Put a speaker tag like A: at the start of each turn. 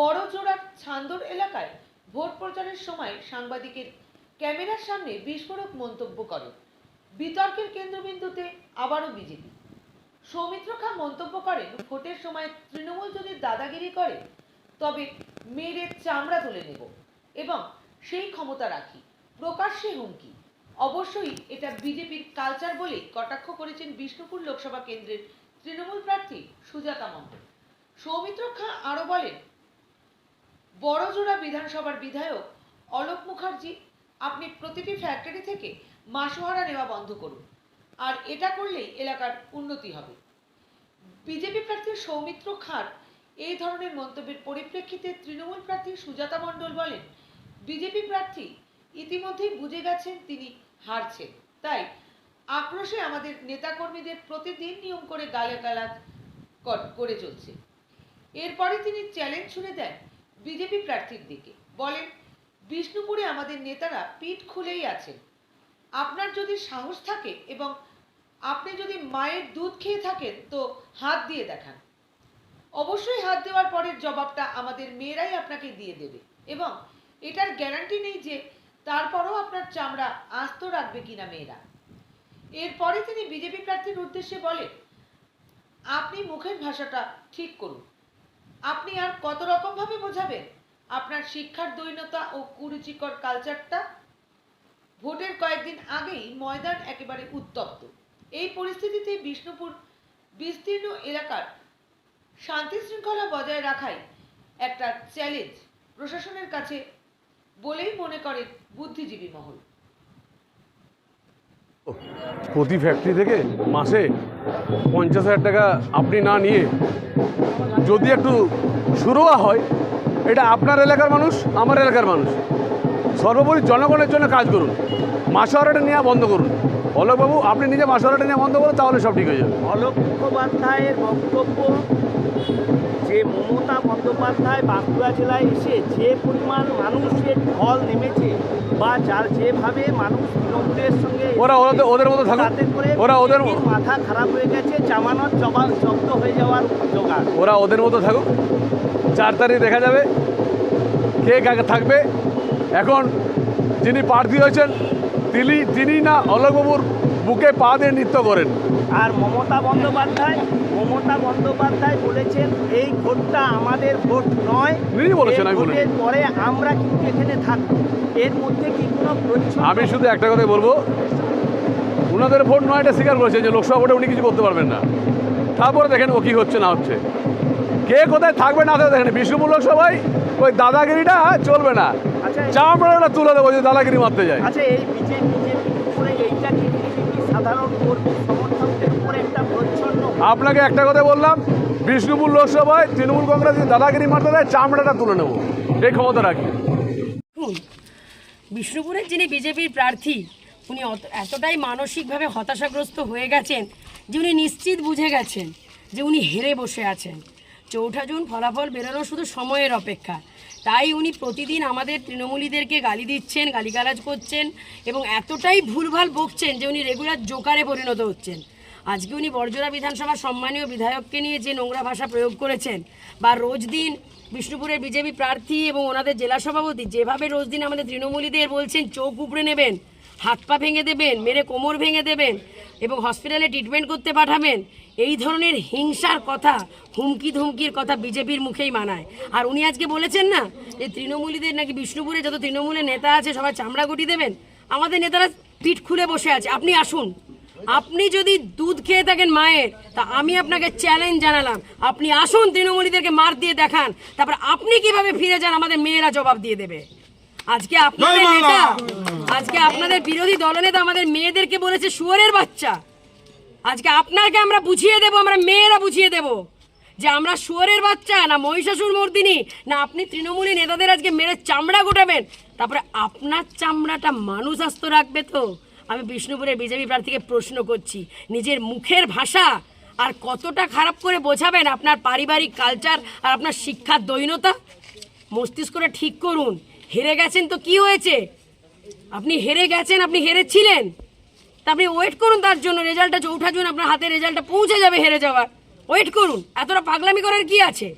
A: বড়জোড়ার ছান্দর এলাকায় ভোট প্রচারের সময় সাংবাদিকের ক্যামেরার সামনে বিস্ফোরক মন্তব্য করে। বিতর্কের কেন্দ্রবিন্দুতে আবারও বিজেপি। সৌমিত্র খা মন্তব্য করেন, ভোটের সময় তৃণমূল যদি দাদাগিরি করে, তবে মেরে চামড়া তুলে নেব এবং সেই ক্ষমতা রাখি। প্রকাশ্যে হুমকি। অবশ্যই এটা বিজেপির কালচার বলেই কটাক্ষ করেছেন বিষ্ণুপুর লোকসভা কেন্দ্রের তৃণমূল প্রার্থী সুজাতা মণ্ডল। সৌমিত্র খাঁ আরও বলেন বড়জোড়া বিধানসভার বিধায়ক অলোক মুখার্জি, আপনি প্রতিটি ফ্যাক্টরি থেকে মাসোহারা নেওয়া বন্ধ করুন। আর এটা করলেই এলাকার উন্নতি হবে। বিজেপি প্রার্থী সৌমিত্র খাঁর এই ধরনের মন্তব্যের পরিপ্রেক্ষিতে তৃণমূল প্রার্থী সুজাতা মণ্ডল বলেন, বিজেপি প্রার্থী ইতিমধ্যেই বুঝে গেছেন তিনি হারছেন। তাই আক্রোশে আমাদের নেতাকর্মীদের প্রতিদিন নিয়ম করে গালাগালাজ কর- করে চলছে। এরপরে তিনি চ্যালেঞ্জ ছুড়ে দেন বিজেপি প্রার্থীর দিকে। বলেন, বিষ্ণুপুরে আমাদের নেতারা পিঠ খুলেই আছেন। আপনার যদি সাহস থাকে এবং আপনি যদি মায়ের দুধ খেয়ে থাকেন, তো হাত দিয়ে দেখান। অবশ্যই হাত দেওয়ার পরের জবাবটা আমাদের মেয়েরাই আপনাকে দিয়ে দেবে এবং এটার গ্যারান্টি নেই যে তারপরও আপনার চামড়া আস্ত রাখবে কিনা মেয়েরা। এরপরে তিনি বিজেপি প্রার্থীর উদ্দেশ্যে বলেন, আপনি মুখের ভাষাটা ঠিক করুন। আপনি আর কত রকম ভাবে বোঝাবেন? আপনার শিক্ষার দৈন্যতা ও কুরুচিকর কালচারটা? ভোটের কয়েকদিন আগেই ময়দান একেবারে উত্তপ্ত। এই পরিস্থিতিতে বিষ্ণুপুর বিস্তীর্ণ এলাকার শান্তি শৃঙ্খলা বজায় রাখাই একটা চ্যালেঞ্জ প্রশাসনের কাছে বলেই মনে করেন বুদ্ধিজীবী মহল।
B: প্রতি ফ্যাক্টরি থেকে মাসে পঞ্চাশ হাজার টাকা আপনি না নিয়ে যদি একটু শুরুয়া হয়, এটা আপনার এলাকার মানুষ, আমার এলাকার মানুষ। সর্বোপরি জনগণের জন্য কাজ করুন। মাসহারাটা নেওয়া বন্ধ করুন। অলোকবাবু আপনি নিজে মাসহারাটা নেওয়া বন্ধ করুন, তাহলে সব ঠিক হয়ে যাবে।
C: অলোক মুখোপাধ্যায়ের বক্তব্য যে মমতা বন্দ্যোপাধ্যায় বাঁকুড়া জেলায় এসে যে পরিমাণ মানুষের ঢল নেমেছে বা যার যেভাবে মানুষ তৃণমূলের সঙ্গে
B: ওরা ওদের ওদের মতো
C: তাতে করে
B: ওরা ওদের
C: মাথা খারাপ হয়ে গেছে জামানত জবাব জব্দ হয়ে যাওয়ার জোগাড়।
B: ওরা ওদের মতো থাকুক। চার তারিখ দেখা যাবে কে কাকে থাকবে। এখন যিনি প্রার্থী হয়েছেন তিনি তিনি না অলোকবাবুর বুকে পা দিয়ে নৃত্য করেন।
C: আর মমতা বন্দ্যোপাধ্যায় মমতা বন্দ্যোপাধ্যায় বলেছেন এই ভোটটা আমাদের ভোট নয়।
B: বলেছেন, আমি।
C: পরে আমরা কিন্তু এখানে থাকব। এর মধ্যে কি কোনো
B: আমি শুধু একটা কথাই বলব। ওনাদের ভোট নয় এটা স্বীকার করেছেন যে লোকসভা ভোটে উনি কিছু করতে পারবেন না। তারপরে দেখেন ও কী হচ্ছে না হচ্ছে। কে কোথায় থাকবে না থাকবে দেখেন বিষ্ণুপুর লোকসভায় ওই দাদাগিরিটা চলবে না।
C: আচ্ছা
B: চামড়াটা তুলে দেবো যদি দাদাগিরি মারতে যায়।
C: আচ্ছা এই বিজেপি সাধারণ কর্মী সমর্থকদের উপরে একটা প্রচ্ছন্ন
B: আপনাকে একটা কথা বললাম বিষ্ণুপুর লোকসভায় তৃণমূল কংগ্রেস দাদাগিরি মারতে দেয় চামড়াটা তুলে নেব। এই ক্ষমতা রাখি।
D: দেখুন বিষ্ণুপুরের যিনি বিজেপির প্রার্থী উনি অত- এতটাই মানসিকভাবে হতাশাগ্রস্ত হয়ে গেছেন যে উনি নিশ্চিত বুঝে গেছেন যে উনি হেরে বসে আছেন। চৌঠা জুন ফলাফল বেরোনো শুধু সময়ের অপেক্ষা। তাই উনি প্রতিদিন আমাদের তৃণমূলীদেরকে গালি দিচ্ছেন, গালিগালাজ করছেন এবং এতটাই ভুলভাল বকছেন যে উনি রেগুলার জোকারে পরিণত হচ্ছেন। আজকে উনি বর্জরা বিধানসভার সম্মানীয় বিধায়ককে নিয়ে যে নোংরা ভাষা প্রয়োগ করেছেন বা রোজ দিন বিষ্ণুপুরের বিজেপি প্রার্থী এবং ওনাদের জেলা সভাপতি যেভাবে রোজ দিন আমাদের তৃণমূলীদের বলছেন, চোখ উপড়ে নেবেন হাত পা ভেঙে দেবেন, মেরে কোমর ভেঙে দেবেন এবং হসপিটালে ট্রিটমেন্ট করতে পাঠাবেন, এই ধরনের হিংসার কথা হুমকি ধুমকির কথা বিজেপির মুখেই মানায়। আর উনি আজকে বলেছেন না যে তৃণমূলীদের নাকি বিষ্ণুপুরে যত তৃণমূলের নেতা আছে সবাই চামড়া গুটি দেবেন, আমাদের নেতারা পিঠ খুলে বসে আছে। আপনি আসুন। আপনি যদি দুধ খেয়ে থাকেন মায়ের, তা আমি আপনাকে চ্যালেঞ্জ জানালাম। আপনি আসুন তৃণমূলীদেরকে মার দিয়ে দেখান। তারপর আপনি কীভাবে ফিরে যান, আমাদের মেয়েরা জবাব দিয়ে দেবে। আজকে আপনাদের নেতা আজকে আপনাদের বিরোধী দলনেতা আমাদের মেয়েদেরকে বলেছে শুয়োরের বাচ্চা। আজকে আপনাকে আমরা বুঝিয়ে দেব আমরা মেয়েরা বুঝিয়ে দেব যে আমরা শুয়োরের বাচ্চা না মহিষাসুর মর্দিনী না আপনি তৃণমূলী নেতাদের আজকে মেরে চামড়া গোটাবেন। তারপরে আপনার চামড়াটা মানুষ আস্ত রাখবে তো? আমি বিষ্ণুপুরের বিজেপি প্রার্থীকে প্রশ্ন করছি নিজের মুখের ভাষা আর কতটা খারাপ করে বোঝাবেন আপনার পারিবারিক কালচার আর আপনার শিক্ষার দৈনতা? মস্তিষ্কটা ঠিক করুন। হেরে গেছেন তো কি হয়েছে? আপনি হেরে গেছেন, আপনি হেরেছিলেন। তা আপনি ওয়েট করুন তার জন্য রেজাল্টটা চৌঠা জুন আপনার হাতে রেজাল্টটা পৌঁছে যাবে হেরে যাওয়ার। ওয়েট করুন, এতটা পাগলামি করার কি আছে?